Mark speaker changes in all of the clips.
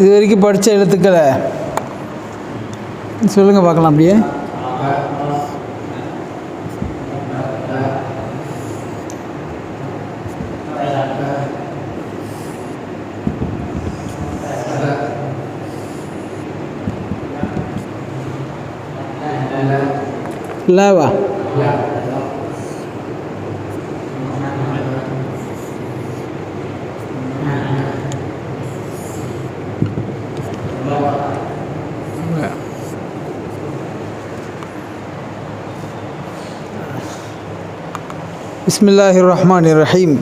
Speaker 1: இது வரைக்கும் படித்த எழுத்துக்களை சொல்லுங்கள் பார்க்கலாம் அப்படியே. லாவா? பிஸ்மில்லாஹிர் ரஹ்மான் ரஹீம்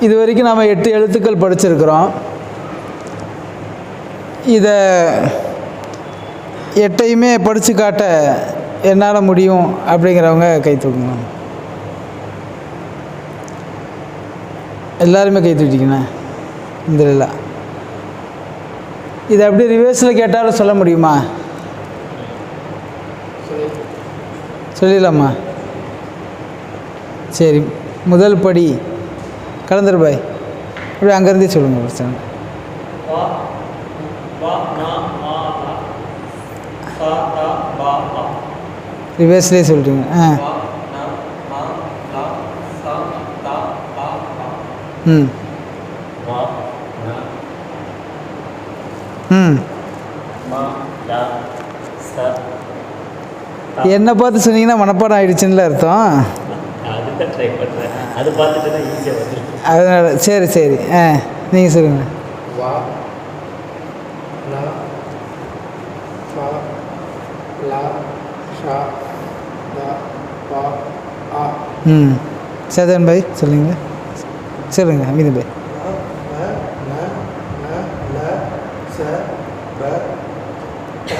Speaker 1: இது வரைக்கும் நாம் எட்டு எழுத்துக்கள் படிச்சிருக்கிறோம். இதை எட்டையுமே படித்து காட்ட என்னால் முடியும் அப்படிங்கிறவங்க கை தூக்கணும் எல்லாருமே கை தூக்கிட்டீங்கண்ணா இந்த இல்லை இதை அப்படியே ரிவர்ஸில் கேட்டாலும் சொல்ல முடியுமா? சொல்லிடலாமா? சரி முதல் படி. கலந்தர் பாய் அப்படியே அங்கேருந்தே சொல்லுங்கள் பிரச்சனை ரிவர்ஸ்லேயே சொல்கிறீங்க ஆ. ம் ம். என்னை பார்த்து சொன்னீங்கன்னா மனப்பாடம் ஆயிடுச்சுன்னு அர்த்தம். அதனால் சரி சரி. ஆ நீங்கள் சொல்லுங்கள்
Speaker 2: வா லா ஃபா லா ஷா லா பா ஆ
Speaker 1: ம். சேதன் பாய் சொல்லுங்க சொல்லுங்கள் அமித பாய்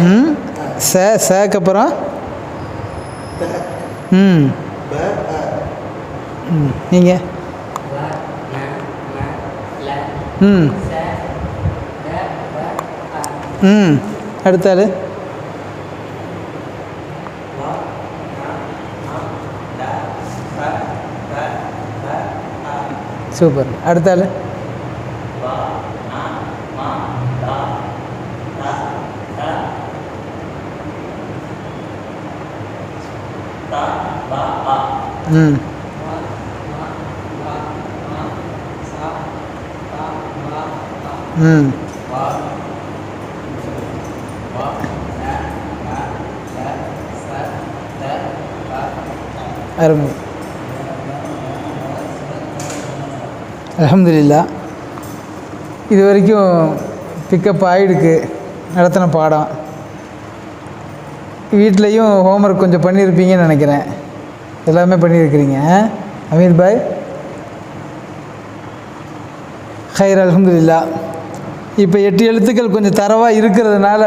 Speaker 1: ம்? ச சக்கு அப்புறம்? ம். ம். நீங்கள் ம். ம். அடுத்தாள் சூப்பர். அடுத்தாள் ம். ம். அருமை. அலமதுல்லா இது வரைக்கும் பிக்கப் ஆகிடுக்கு நடத்தின பாடம். வீட்லேயும் ஹோம்ஒர்க் கொஞ்சம் பண்ணியிருப்பீங்கன்னு நினைக்கிறேன். எல்லாமே பண்ணியிருக்கிறீங்க. அமீர் பாய். ஹைர் அல்ஹம்துலில்லா. இப்போ எட்டு எழுத்துக்கள் கொஞ்சம் தரவாக இருக்கிறதுனால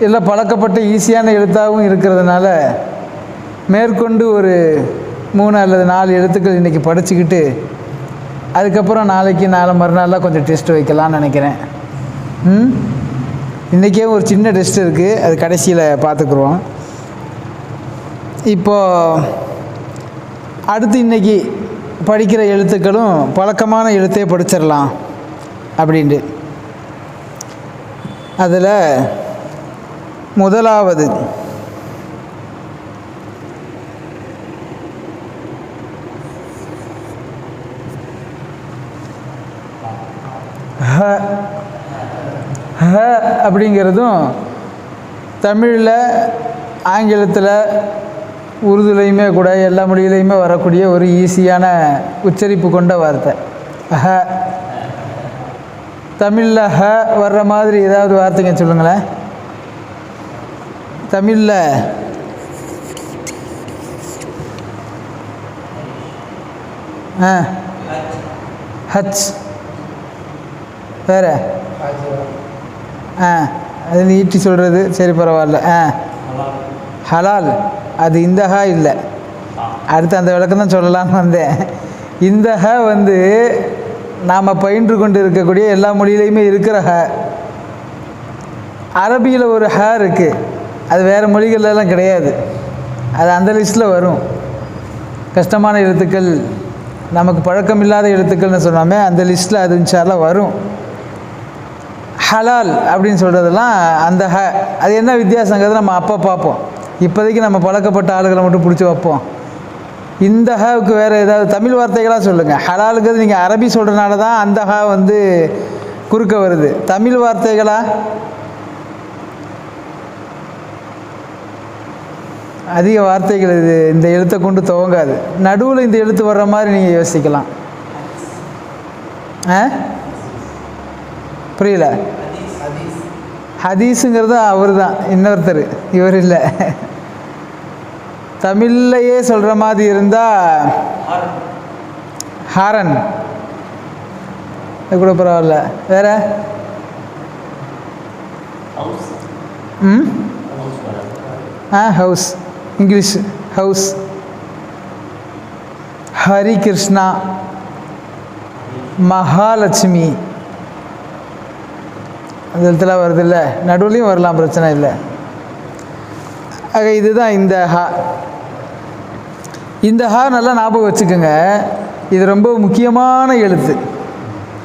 Speaker 1: எல்லாம் பழக்கப்பட்ட ஈஸியான எழுத்தாகவும் இருக்கிறதுனால மேற்கொண்டு ஒரு மூணு அல்லது நாலு எழுத்துக்கள் இன்றைக்கி படிச்சுக்கிட்டு அதுக்கப்புறம் நாளைக்கு நாளை மறுநாள்லாம் கொஞ்சம் டெஸ்ட் வைக்கலாம்னு நினைக்கிறேன். ம்? இன்றைக்கே ஒரு சின்ன டெஸ்ட் இருக்குது அது கடைசியில் பார்த்துக்குருவோம். இப்போது அடுத்து இன்னைக்கு படிக்கிற எழுத்துக்களும் பழக்கமான எழுத்தே படிச்சிடலாம் அப்படின்ட்டு. அதில் முதலாவது ஹ ஹ அப்படிங்கிறதும் தமிழில் ஆங்கிலத்தில் உருதுலையுமே கூட எல்லா மொழியிலையுமே வரக்கூடிய ஒரு ஈஸியான உச்சரிப்பு கொண்ட வார்த்தை. ஹ தமிழில் ஹ வர்ற மாதிரி ஏதாவது வார்த்தைங்க சொல்லுங்களேன். தமிழில் ஆ ஹச். வேறு? ஆ அது நீட்டி சொல்கிறது சரி பரவாயில்ல. ஆ ஹலால். அது இந்த ஹா இல்லை. அடுத்து அந்த விளக்கம் தான் சொல்லலாம்னு வந்தேன். இந்த ஹ வந்து நாம் பயின்று கொண்டு இருக்கக்கூடிய எல்லா மொழியிலையுமே இருக்கிற ஹ. அரபியில் ஒரு ஹ இருக்குது அது வேறு மொழிகள்லாம் கிடையாது. அது அந்த லிஸ்ட்டில் வரும். கஷ்டமான எழுத்துக்கள் நமக்கு பழக்கம் இல்லாத எழுத்துக்கள்னு சொன்னாமே அந்த லிஸ்ட்டில் அது இன்ஷால்லாம் வரும். ஹலால் அப்படின்னு சொல்கிறதெல்லாம் அந்த ஹ. அது என்ன வித்தியாசங்கிறது நம்ம அப்போ பார்ப்போம். இப்போதைக்கு நம்ம பழக்கப்பட்ட ஆளுகளை மட்டும் பிடிச்சி வைப்போம். இந்த ஹாவுக்கு வேறு ஏதாவது தமிழ் வார்த்தைகளாக சொல்லுங்கள் ஹலாலுங்கிறது நீங்கள் அரபி சொல்கிறனால தான் அந்த ஹா வந்து குறுக்க வருது. தமிழ் வார்த்தைகளா? அதிக வார்த்தைகள் இது. இந்த எழுத்தை கொண்டு துவங்காது. நடுவில் இந்த எழுத்து வர்ற மாதிரி நீங்கள் யோசிக்கலாம். ஆ? புரியல? ஹதீஸுங்கிறது அவர் தான் இன்னொருத்தர். இவர் இல்லை. தமிழ்லையே சொல்கிற மாதிரி இருந்தால் ஹாரன். கூட பரவாயில்ல. வேற? ம்? ஆ house. English house. Hari Krishna Mahalakshmi. அந்த இடத்துல வருது இல்லை நடுவுலையும் வரலாம் பிரச்சனை இல்லை. ஆக இதுதான் இந்த ஹா. இந்த ஹா நல்லா ஞாபகம் வச்சுக்கோங்க. இது ரொம்ப முக்கியமான எழுத்து.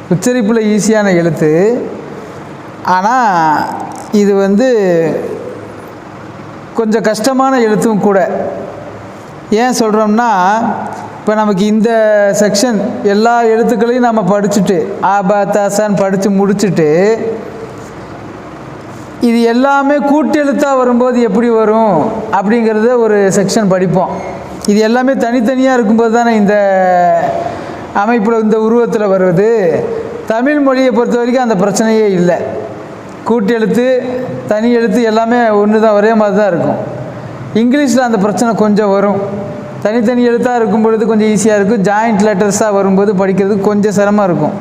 Speaker 1: உச்சரிப்பில் ஈஸியான எழுத்து. ஆனால் இது வந்து கொஞ்சம் கஷ்டமான எழுத்தும் கூட. ஏன் சொல்கிறோம்னா இப்போ நமக்கு இந்த செக்ஷன் எல்லா எழுத்துக்களையும் நம்ம படிச்சுட்டு ஆபா தாசான் படித்து முடிச்சுட்டு இது எல்லாமே கூட்டெழுத்தாக வரும்போது எப்படி வரும் அப்படிங்கிறத ஒரு செக்ஷன் படிப்போம். இது எல்லாமே தனித்தனியாக இருக்கும்போது தானே இந்த அமைப்பில் இந்த உருவத்தில் வருவது தமிழ் மொழியை பொறுத்த வரைக்கும் அந்த பிரச்சனையே இல்லை. கூட்டெழுத்து தனி எழுத்து எல்லாமே ஒன்று தான் ஒரே மாதிரி தான் இருக்கும். இங்கிலீஷில் அந்த பிரச்சனை கொஞ்சம் வரும். தனித்தனி எழுத்தாக இருக்கும் பொழுது கொஞ்சம் ஈஸியாக இருக்கும். ஜாயிண்ட் லெட்டர்ஸாக வரும்போது படிக்கிறதுக்கு கொஞ்சம் சிரமம் இருக்கும்.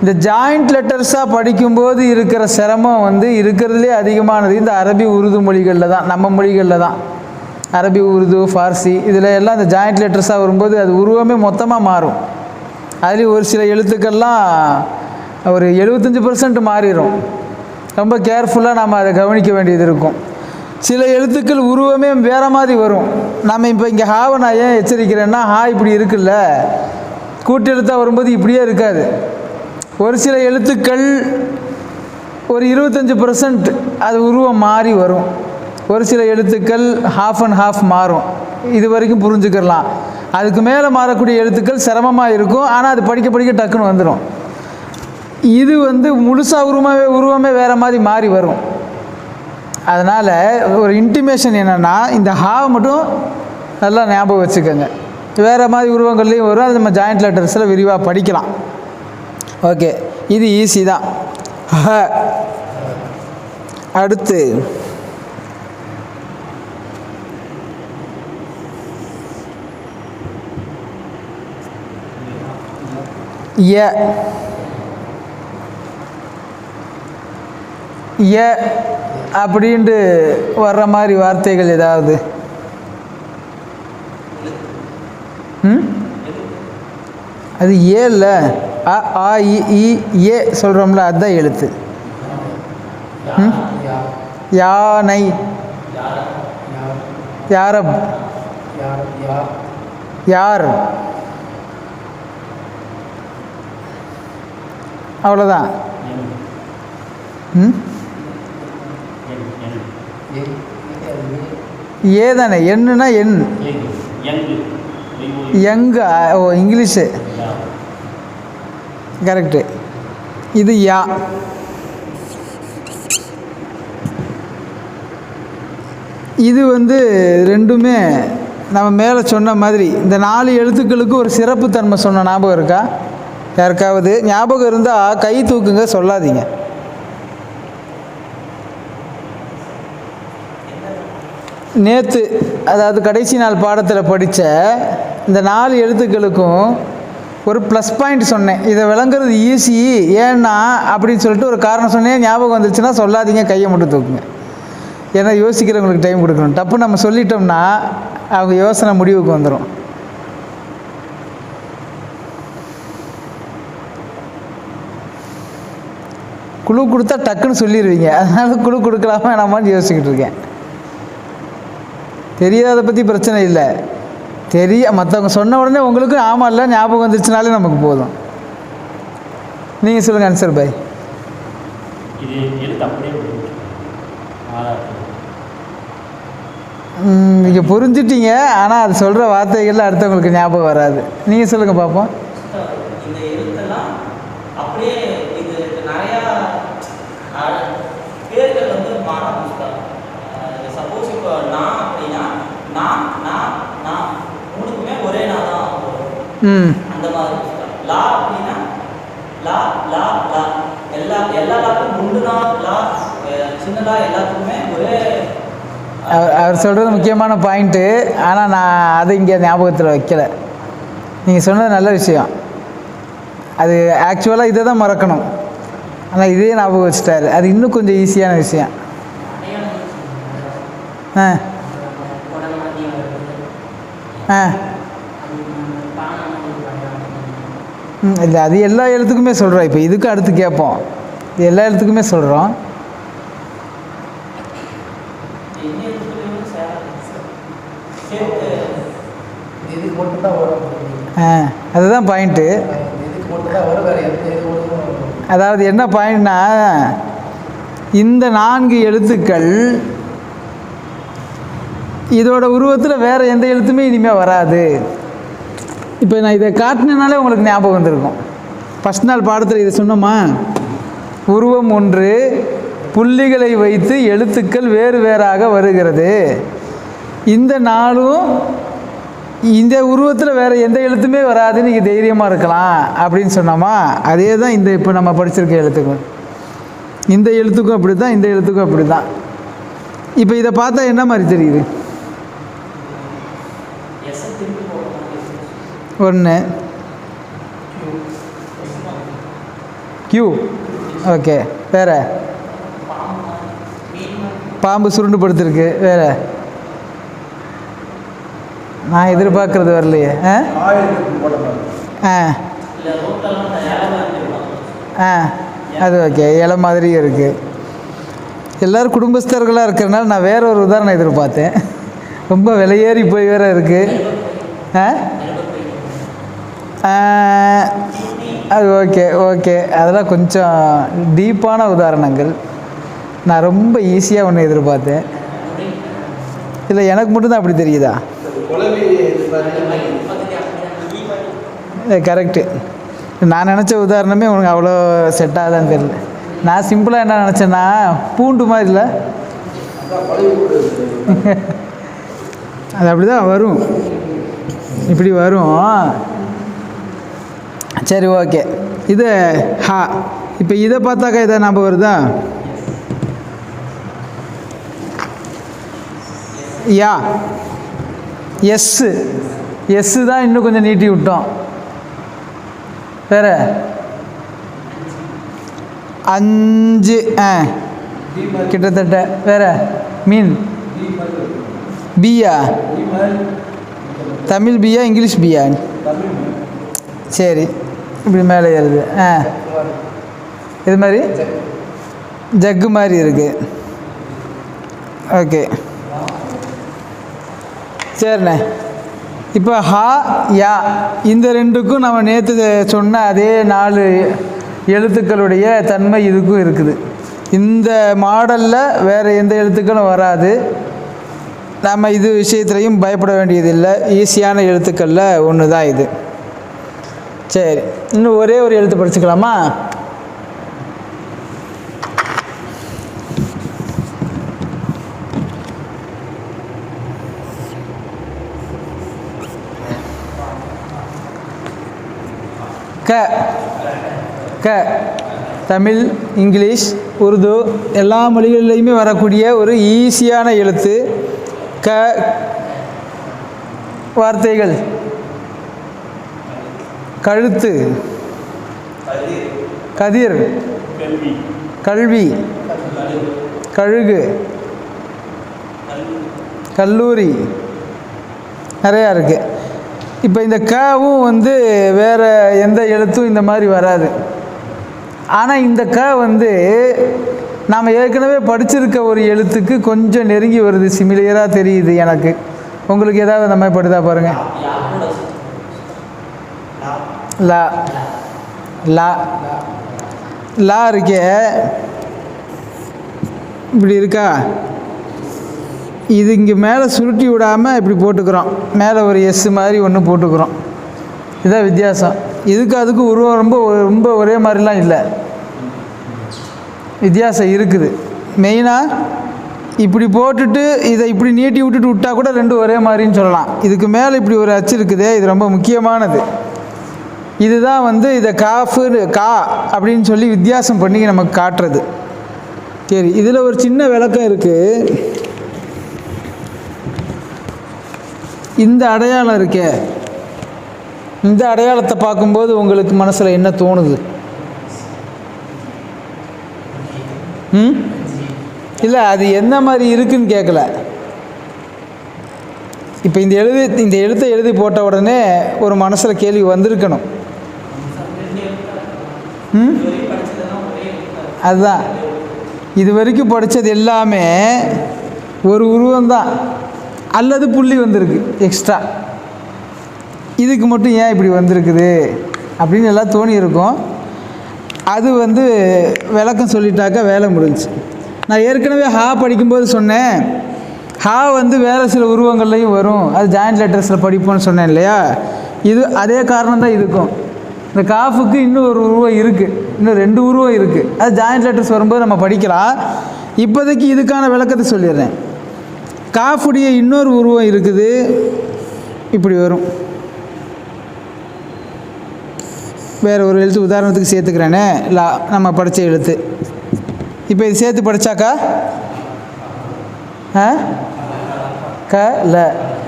Speaker 1: இந்த ஜாயிண்ட் லெட்டர்ஸாக படிக்கும்போது இருக்கிற சிரமம் வந்து இருக்கிறதுலே அதிகமானது. இந்த அரபி உருது மொழிகளில் தான். நம்ம மொழிகளில் தான். அரபி உருது ஃபார்சி இதில் எல்லாம் இந்த ஜாயிண்ட் லெட்டர்ஸாக வரும்போது அது உருவமே மொத்தமாக மாறும். அதுலேயும் ஒரு சில எழுத்துக்கள்லாம் ஒரு எழுபத்தஞ்சி பர்சன்ட் மாறிடும் ரொம்ப கேர்ஃபுல்லாக நாம் அதை கவனிக்க வேண்டியது இருக்கும். சில எழுத்துக்கள் உருவமே வேறு மாதிரி வரும். நம்ம இப்போ இங்கே ஹாவை நான் ஏன் எச்சரிக்கிறேன்னா ஹா இப்படி இருக்குல்ல. கூட்டெழுத்தாக வரும்போது இப்படியே இருக்காது. ஒரு சில எழுத்துக்கள் ஒரு இருபத்தஞ்சி பர்சன்ட் அது உருவம் மாறி வரும். ஒரு சில எழுத்துக்கள் ஹாஃப் அண்ட் ஹாஃப் மாறும். இது வரைக்கும் புரிஞ்சுக்கிறலாம். அதுக்கு மேலே மாறக்கூடிய எழுத்துக்கள் சிரமமாக இருக்கும். ஆனால் அது படிக்க படிக்க டக்குன்னு வந்துடும் இது வந்து முழுசாக உருவமே உருவமே வேறு மாதிரி மாறி வரும். அதனால் ஒரு இன்டிமேஷன் என்னென்னா இந்த ஹாவை மட்டும் நல்லா ஞாபகம் வச்சுக்கோங்க. வேறு மாதிரி உருவங்கள்லேயும் வரும். அது நம்ம ஜாயிண்ட் லெட்டர்ஸில் விரிவாக படிக்கலாம். ஓகே இது ஈஸி தான். ஹ அடுத்து. ய. ய அப்படின்ட்டு வர்ற மாதிரி வார்த்தைகள் ஏதாவது? ம்? அது ஏ இல்லை. அ ஆ இ ஏ சொல்கிறோம்ல அதுதான் எழுத்து. ம்? யானை. யாரப்
Speaker 2: யார்.
Speaker 1: அவ்வளோதான். ம்?
Speaker 3: என் என்
Speaker 2: என்
Speaker 1: ஏ தானே என்னன்னா என். எங்க. ஓ இங்கிலீஷு. கரெக்டு. இது யா. இது வந்து ரெண்டுமே நம்ம மேலே சொன்ன மாதிரி இந்த நாலு எழுத்துக்களுக்கு ஒரு சிறப்பு தன்மை சொன்ன ஞாபகம் இருக்கா? யாருக்காவது? ஞாபகம் இருந்தால் கை தூக்குங்க சொல்லாதீங்க. நேற்று அதாவது கடைசி நாள் பாடத்தில் படித்த இந்த நாலு எழுத்துக்களுக்கும் ஒரு ப்ளஸ் பாயிண்ட் சொன்னேன். இதை விளங்குறது ஈஸி ஏன்னா அப்படின்னு சொல்லிட்டு ஒரு காரணம் சொன்னேன். ஞாபகம் வந்துருச்சுன்னா சொல்லாதீங்க கையை மட்டும் தூக்குங்க. ஏன்னா யோசிக்கிறவங்களுக்கு டைம் கொடுக்கணும். தப்பு நம்ம சொல்லிட்டோம்னா அவங்க யோசனை முடிவுக்கு வந்துடும் குழு கொடுத்தா டக்குன்னு சொல்லிடுவீங்க அதனால குழு கொடுக்கலாமா வேணாமான்னு யோசிச்சுக்கிட்டு இருக்கேன். தெரியாத பற்றி பிரச்சனை இல்லை. தெரிய மற்றவங்க சொன்ன உடனே உங்களுக்கு ஆமாம் இல்லை ஞாபகம் வந்துருச்சுனாலே நமக்கு போதும். நீங்கள் சொல்லுங்கள் ஆன்சர் பாய். நீங்கள் புரிஞ்சிட்டீங்க ஆனால் அது சொல்கிற வார்த்தைகள் அடுத்தவங்களுக்கு ஞாபகம் வராது. நீங்கள் சொல்லுங்கள் பார்ப்போம்
Speaker 4: இந்த எழுத்தெல்லாம் அப்படியே இது நிறையா அஹ், பேர்கள் வந்து மாறும் சப்போஸ் இப்போ நான் அப்படின்னா நான் நான் நான் மூணுக்குமே ஒரே நான் தான் வரும்.
Speaker 1: ம்
Speaker 4: அந்த மாதிரி. லா அப்படின்னா லா லா லா. எல்லா எல்லா லாக்கும் முண்டு லா அஹ், சின்னதா எல்லாத்துக்குமே ஒரே
Speaker 1: அவர் அவர் சொல்கிறது முக்கியமான பாயிண்ட்டு. ஆனால் நான் அதை இங்கே ஞாபகத்தில் வைக்கல. நீங்கள் சொன்னது நல்ல விஷயம். அது ஆக்சுவலாக இதை தான் மறக்கணும். ஆனால் இதே ஞாபகம் வச்சுட்டாரு. அது இன்னும் கொஞ்சம் ஈஸியான விஷயம். ஆ. ஆ ம் இல்லை அது எல்லா எழுத்துக்குமே சொல்கிறோம் இப்போ இதுக்கு அடுத்து கேட்போம் இது எல்லா எழுத்துக்குமே சொல்கிறோம் ஆ அதுதான் பாயிண்ட்டு அதாவது என்ன பாயிண்ட்னா இந்த நான்கு எழுத்துக்கள் இதோட உருவத்தில் வேறு எந்த எழுத்துமே இனிமேல் வராது. இப்போ நான் இதை காட்டினாலே உங்களுக்கு ஞாபகம் வந்திருக்கும். ஃபஸ்ட் நாள் பாடத்தில் இதை சொன்னோமா? உருவம் ஒன்று புள்ளிகளை வைத்து எழுத்துக்கள் வேறு வேறாக வருகிறது. இந்த நாளும் இந்த உருவத்தில் வேறு எந்த எழுத்துமே வராது நீங்கள் தைரியமாக இருக்கலாம் அப்படின்னு சொன்னோமா? அதே தான் இந்த இப்போ நம்ம படிச்சிருக்க எழுத்துக்கள். இந்த எழுத்துக்கும் அப்படி தான் இந்த எழுத்துக்கும் அப்படி தான் இப்போ இதை பார்த்தா என்ன மாதிரி தெரியுது
Speaker 4: எஸ்ஸை திருப்பி போட மாதிரி
Speaker 1: ஒன்று. கியூ ஓகே வேற. பாம்பு சுருண்டு படுத்திருக்கு. வேற. நான் எதிர்பார்க்கறது வரலையே. ஆ? ஆ. ஆ. அது ஓகே இலை மாதிரியும் இருக்குது எல்லோரும் குடும்பஸ்தர்களாக இருக்கிறனால நான் வேற ஒரு உதாரணம் எதிர்பார்த்தேன். ரொம்ப விலையேறி போய் வேற இருக்குது ஆ, அது ஓகே ஓகே. அதெல்லாம் கொஞ்சம் டீப்பான உதாரணங்கள். நான் ரொம்ப ஈஸியாக ஒன்று எதிர்பார்த்தேன். இல்லை எனக்கு மட்டும்தான் அப்படி தெரியுதா? கரெக்டு நான் நினச்ச உதாரணமே உனக்கு அவ்வளோ செட் ஆகுதான்னு தெரியல. நான் சிம்பிளாக என்ன நினச்சேன்னா பூண்டு மாதிரி இல்லை அது அப்படி தான் வரும். இப்படி வரும். சரி ஓகே. இது ஹா. இப்போ இதை பார்த்தாக்கா இதை ஞாபகம் வருதா? யா. எஸ்ஸு எஸ்ஸு தான் இன்னும் கொஞ்சம் நீட்டி விட்டோம். வேற? அஞ்சு ஆ. கிட்டத்தட்ட. வேற? மீன். BA? Tamil BA English BA? சரி. இப்படி மேலே ஏறுது. ஆ. இது மாதிரி? ஜக்கு மாதிரி இருக்குது ஓகே. சரிண்ணே. இப்போ ஹா யா இந்த ரெண்டுக்கும் நம்ம நேற்று சொன்ன அதே நாலு எழுத்துக்களுடைய தன்மை இதுக்கும் இருக்குது. இந்த மாடலில் வேறு எந்த எழுத்துக்களும் வராது. நம்ம இது விஷயத்துலையும் பயப்பட வேண்டியதில்லை. ஈஸியான எழுத்துக்களில் ஒன்று தான் இது. சரி இன்னும் ஒரே ஒரு எழுத்து படிச்சுக்கலாமா? க க தமிழ் இங்கிலீஷ் உருது எல்லா மொழிகள்லையுமே வரக்கூடிய ஒரு ஈஸியான எழுத்து. க வார்த்தைகள். கழுத்து. கதிர்.
Speaker 3: கல்வி.
Speaker 1: கழுகு. கல்லூரி. நிறையா இருக்குது இப்போ இந்த கவும் வந்து வேறு எந்த எழுத்தும் இந்த மாதிரி வராது. ஆனால் இந்த க வந்து நாம் ஏற்கனவே படிச்சிருக்க ஒரு எழுத்துக்கு கொஞ்சம் நெருங்கி வருது. சிமிலியராக தெரியுது எனக்கு. உங்களுக்கு ஏதாவது அந்த மாதிரி படுதா பாருங்கள் லா லா லா இருக்கே. இப்படி இருக்கா? இது இங்கே மேலே சுருட்டி விடாமல் இப்படி போட்டுக்கிறோம். மேலே ஒரு எஸ் மாதிரி ஒன்று போட்டுக்கிறோம். இதான் வித்தியாசம். இதுக்கு அதுக்கு உருவம் ரொம்ப ரொம்ப ஒரே மாதிரிலாம் இல்லை. வித்தியாசம் இருக்குது. மெயினாக இப்படி போட்டுட்டு இதை இப்படி நீட்டி விட்டுட்டு விட்டா கூட ரெண்டும் ஒரே மாதிரின்னு சொல்லலாம். இதுக்கு மேலே இப்படி ஒரு அச்சு இருக்குதே இது ரொம்ப முக்கியமானது. இதுதான் வந்து இதை காஃபு கா அப்படின்னு சொல்லி வித்தியாசம் பண்ணி நமக்கு காட்டுறது. சரி இதில் ஒரு சின்ன விளக்கம் இருக்குது இந்த அடையாளம் இருக்கே. இந்த அடையாளத்தை பார்க்கும்போது உங்களுக்கு மனசில் என்ன தோணுது? ம்? இல்லை அது என்ன மாதிரி இருக்குன்னு கேட்கல இப்போ இந்த எழுதி இந்த எழுத்தை எழுதி போட்ட உடனே ஒரு மனசில் கேள்வி வந்திருக்கணும். அதுதான் இது வரைக்கும் படித்தது எல்லாமே ஒரு உருவம்தான் அல்லது புள்ளி வந்திருக்கு எக்ஸ்ட்ரா இதுக்கு மட்டும் ஏன் இப்படி வந்திருக்குது? அப்படின்னு எல்லாம் தோணி இருக்கும் அது வந்து விளக்கம் சொல்லிட்டாக்கா வேலை முடிஞ்சு நான் ஏற்கனவே ஹா படிக்கும்போது சொன்னேன். ஹா வந்து வேறு சில உருவங்கள்லையும் வரும். அது ஜாயிண்ட் லெட்டர்ஸில் படிப்போம்னு சொன்னேன் இல்லையா? இது அதே காரணம் தான் இதுக்கும். இந்த காஃபுக்கு இன்னும் ஒரு உருவம் இருக்குது இன்னும் ரெண்டு உருவம் இருக்குது அது ஜாயிண்ட் லெட்டர்ஸ் வரும்போது நம்ம படிக்கலாம். இப்போதைக்கு இதுக்கான விளக்கத்தை சொல்லிடுறேன். காஃபுடைய இன்னொரு உருவம் இருக்குது. இப்படி வரும். வேறு ஒரு எழுத்து உதாரணத்துக்கு சேர்த்துக்கிறேனே. லா நம்ம படித்த எழுத்து. இப்போ இது சேர்த்து படித்தாக்கா ஆ? க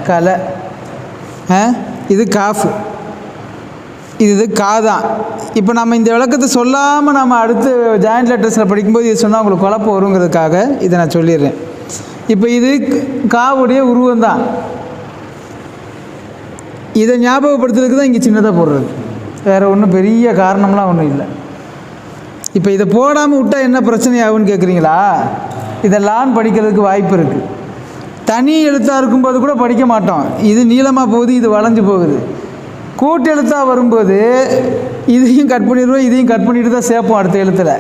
Speaker 1: ல ஆ? இது காஃபு. இது இது கா தான் இப்போ நம்ம இந்த விளக்கத்தை சொல்லாமல் நம்ம அடுத்து ஜாயிண்ட் லெட்டர்ஸில் படிக்கும்போது இது சொன்னால் உங்களுக்கு குழப்பம் வருங்கிறதுக்காக இதை நான் சொல்லிடுறேன். இப்போ இது காவுடைய உருவம் தான் இதை ஞாபகப்படுத்துறதுக்கு தான் இங்கே சின்னதாக போடுறது. வேறு ஒன்றும் பெரிய காரணம்லாம் ஒன்றும் இல்லை. இப்போ இதை போடாமல் விட்டால் என்ன பிரச்சனை ஆகும்னு கேட்குறீங்களா இதெல்லாம் படிக்கிறதுக்கு வாய்ப்பு இருக்குது தனி எழுத்தாக இருக்கும்போது கூட படிக்க மாட்டோம். இது நீளமாக போகுது இது வளைஞ்சு போகுது. கூட்டு எழுத்தாக வரும்போது இதையும் கட் பண்ணிடுவோம் இதையும் கட் பண்ணிட்டு தான் சேர்ப்போம் அடுத்த எழுத்தில்.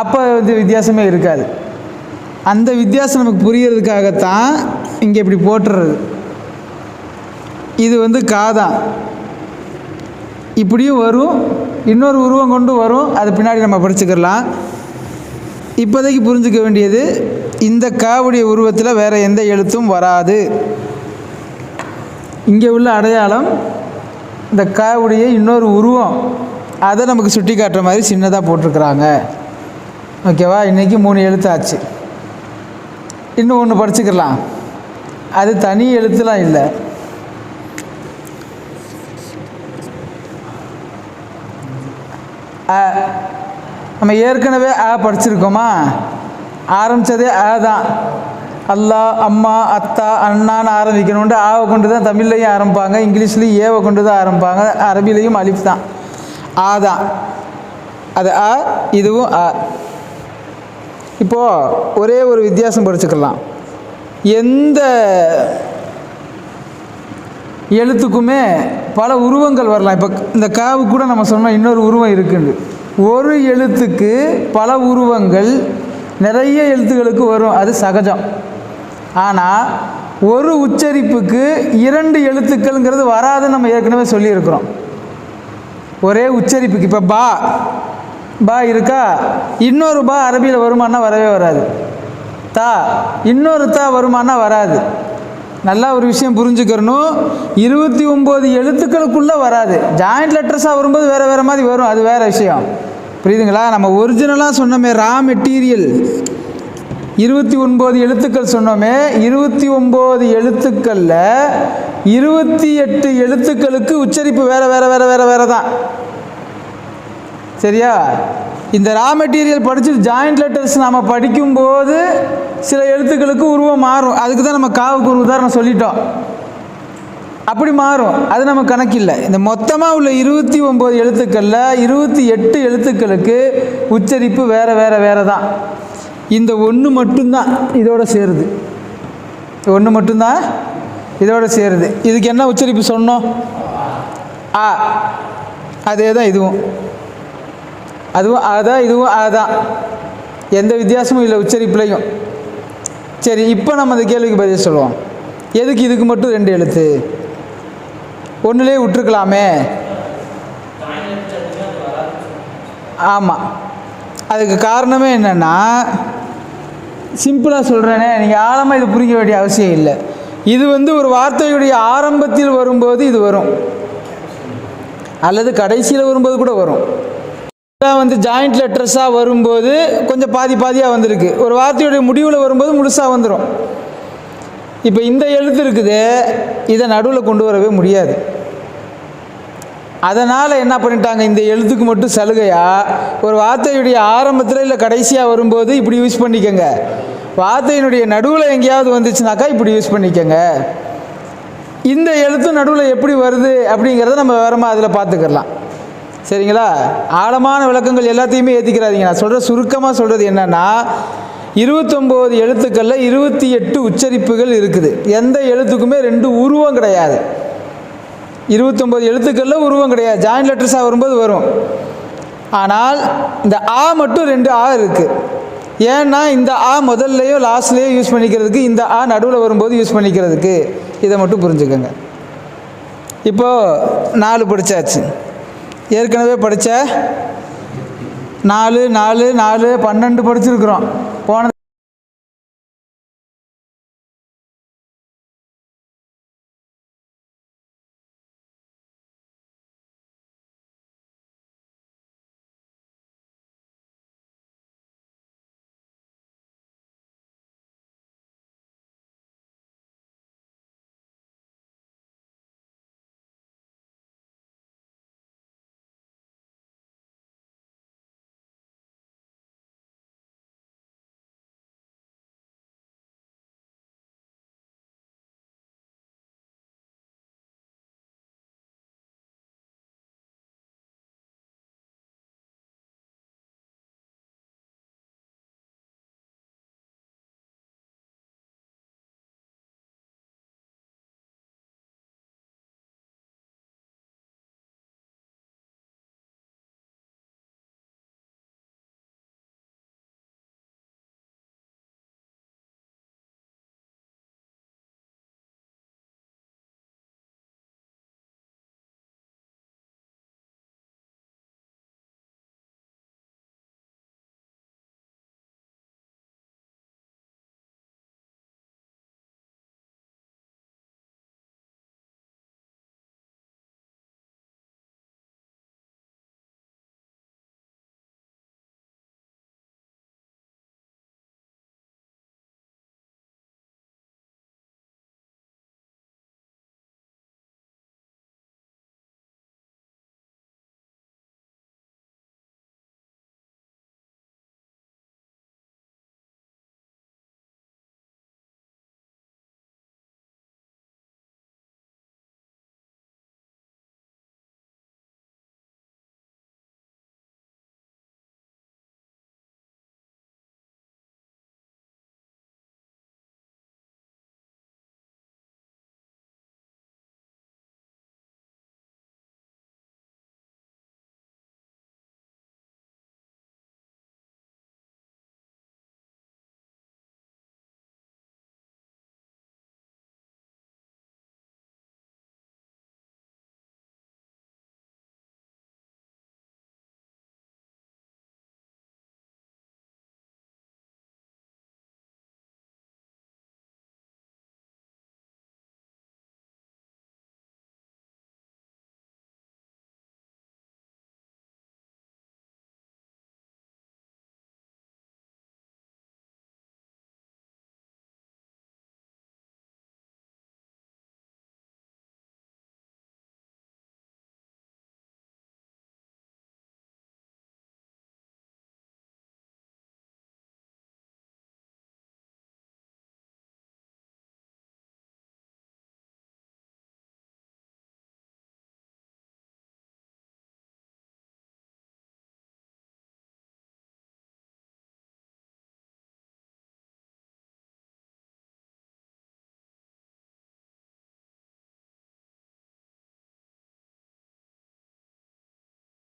Speaker 1: அப்போ வந்து வித்தியாசமே இருக்காது. அந்த வித்தியாசம் நமக்கு புரியறதுக்காகத்தான் இங்கே இப்படி போட்டுறது. இது வந்து காதான் இப்படியும் வரும் இன்னொரு உருவம் கொண்டு வரும் அது பின்னாடி நம்ம படிச்சுக்கலாம். இப்போதைக்கு புரிஞ்சுக்க வேண்டியது இந்த காவுடைய உருவத்தில் வேறு எந்த எழுத்தும் வராது. இங்கே உள்ள அடையாளம் இந்த காவுடைய இன்னொரு உருவம் அதை நமக்கு சுட்டி காட்டுற மாதிரி சின்னதாக போட்டிருக்கிறாங்க. ஓகேவா? இன்றைக்கி மூணு எழுத்தாச்சு. இன்னும் ஒன்று படிச்சுக்கலாம். அது தனி எழுத்துலாம் இல்லை. நம்ம ஏற்கனவே ஆ படிச்சிருக்கோமா? ஆரம்பித்ததே ஆ தான் அல்லா அம்மா அத்தா அண்ணான்னு ஆரம்பிக்கணுன்ட்டு ஆவை கொண்டு தான் தமிழ்லையும் ஆரம்பிப்பாங்க இங்கிலீஷ்லேயும் ஏவை கொண்டு தான் ஆரம்பிப்பாங்க அரபிலையும் அலிஃப் தான். ஆ தான். அது ஆ இதுவும் ஆ. இப்போது ஒரே ஒரு வித்தியாசம் படிச்சுக்கலாம். எந்த எழுத்துக்குமே பல உருவங்கள் வரலாம். இப்போ இந்த காவு கூட நம்ம சொன்னால் இன்னொரு உருவம் இருக்குண்டு. ஒரு எழுத்துக்கு பல உருவங்கள் நிறைய எழுத்துக்களுக்கு வரும். அது சகஜம். ஆனால் ஒரு உச்சரிப்புக்கு இரண்டு எழுத்துக்கள்ங்கிறது வராதுன்னு நம்ம ஏற்கனவே சொல்லியிருக்கிறோம். ஒரே உச்சரிப்புக்கு இப்போ பா பா இருக்கா? இன்னொரு பா அரபியில் வருமானா வரவே வராது. தா இன்னொரு தா வருமானா வராது. நல்லா ஒரு விஷயம் புரிஞ்சுக்கிறணும் இருபத்தி ஒம்பது எழுத்துக்களுக்குள்ளே வராது. ஜாயிண்ட் லெட்டர்ஸாக வரும்போது வேறு வேறு மாதிரி வரும். அது வேறு விஷயம். புரியுதுங்களா? நம்ம ஒரிஜினலாக சொன்னோமே ரா மெட்டீரியல் இருபத்தி ஒன்பது எழுத்துக்கள் சொன்னோமே இருபத்தி ஒம்பது எழுத்துக்களில் இருபத்தி எட்டு எழுத்துக்களுக்கு உச்சரிப்பு வேற வேற வேற வேற வேற தான். சரியா? இந்த ரா மெட்டீரியல் படிச்சுட்டு ஜாயிண்ட் லெட்டர்ஸ் நாம் படிக்கும்போது சில எழுத்துக்களுக்கு உருவம் மாறும். அதுக்கு தான் நம்ம காவுக்கு ஒரு உதாரணம் சொல்லிட்டோம். அப்படி மாறும். அது நம்ம கணக்கில்லை. இந்த மொத்தமாக உள்ள இருபத்தி ஒம்பது எழுத்துக்களில் இருபத்தி எட்டு எழுத்துக்களுக்கு உச்சரிப்பு வேறு வேறு வேறு தான். இந்த ஒன்று மட்டும்தான் இதோட சேருது. ஒன்று மட்டும்தான் இதோட சேருது. இதுக்கு என்ன உச்சரிப்பு சொன்னோம்? ஆ. அதே தான் இதுவும். அதுவும் அதான் இதுவும் அதான் எந்த வித்தியாசமும் இல்லை உச்சரிப்புலையும். சரி இப்போ நம்ம அந்த கேள்விக்கு பதில் சொல்லுவோம். எதுக்கு இதுக்கு மட்டும் ரெண்டு எழுத்து? ஒன்றுலே விட்டுருக்கலாமே. ஆமாம் அதுக்கு காரணமே என்னென்னா சிம்பிளாக சொல்கிறேனே நீங்கள் ஆழமாக இது புரிக்க வேண்டிய அவசியம் இல்லை. இது வந்து ஒரு வார்த்தையுடைய ஆரம்பத்தில் வரும்போது இது வரும். அல்லது கடைசியில் வரும்போது கூட வரும். இதெல்லாம் வந்து ஜாயிண்ட் லெட்டர்ஸாக வரும்போது கொஞ்சம் பாதி பாதியாக வந்திருக்கு. ஒரு வார்த்தையுடைய முடிவில் வரும்போது முழுசாக வந்துடும் இப்போ இந்த எழுத்து இருக்குது இதை நடுவில் கொண்டு வரவே முடியாது. அதனால் என்ன பண்ணிட்டாங்க? இந்த எழுத்துக்கு மட்டும் சலுகையா? ஒரு வார்த்தையுடைய ஆரம்பத்தில் இல்லை கடைசியாக வரும்போது இப்படி யூஸ் பண்ணிக்கோங்க. வார்த்தையினுடைய நடுவில் எங்கேயாவது வந்துச்சுனாக்கா இப்படி யூஸ் பண்ணிக்கோங்க. இந்த எழுத்து நடுவில் எப்படி வருது அப்படிங்கிறத நம்ம விவரமாக அதில் பார்த்துக்கலாம். சரிங்களா? ஆழமான விளக்கங்கள் எல்லாத்தையுமே ஏற்றிக்கிறாதீங்க நான் சொல்கிற சுருக்கமாக சொல்கிறது என்னென்னா இருபத்தொம்போது எழுத்துக்களில் இருபத்தி எட்டு உச்சரிப்புகள் இருக்குது. எந்த எழுத்துக்குமே ரெண்டு உருவம் கிடையாது. இருபத்தொம்போது எழுத்துக்களில் உருவம் கிடையாது. ஜாயின் லெட்டர்ஸாக வரும்போது வரும். ஆனால் இந்த ஆ மட்டும் ரெண்டு ஆ இருக்குது ஏன்னா இந்த ஆ முதல்லையோ லாஸ்ட்லேயோ யூஸ் பண்ணிக்கிறதுக்கு இந்த ஆ நடுவில் வரும்போது யூஸ் பண்ணிக்கிறதுக்கு இதை மட்டும் புரிஞ்சுக்கோங்க. இப்போது நாலு படித்தாச்சு ஏற்கனவே படித்த நாலு நாலு நாலு பன்னெண்டு படிச்சிருக்கிறோம்.